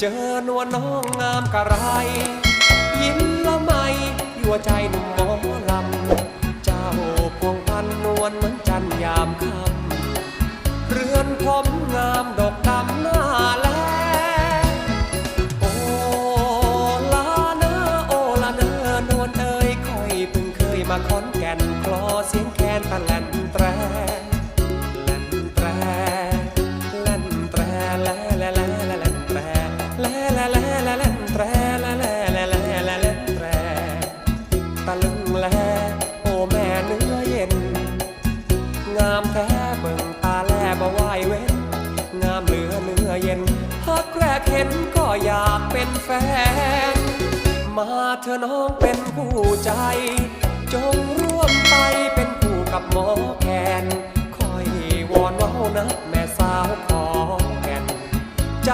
เจอนวลน้องงามกะไร ยิ้มละไมยั่วใจหนุ่มหมอลำ เจ้าพวงพันนวลเหมือนจันยามค่ำเรือนผมงามดอกดำหน้าแลโอลาเนอโอลาเนอนวลเอ้ยคอยเพิ่งเคยมาขอนแก่นคลอเสียงแคนตะแลน ตะลึงแลโอแม่เนื้อเย็น งามแท้เบิ่งตาแลบ่ไหวเว้น งามเหลือเนื้อเย็นฮักแรกเห็นก็อยากเป็นแฟน มาเธอน้องเป็นผู้ใจ จงร่วมไปเป็นคู่กับหมอแคนคอยวอนว้านะแม่สาวขอแก่นใจ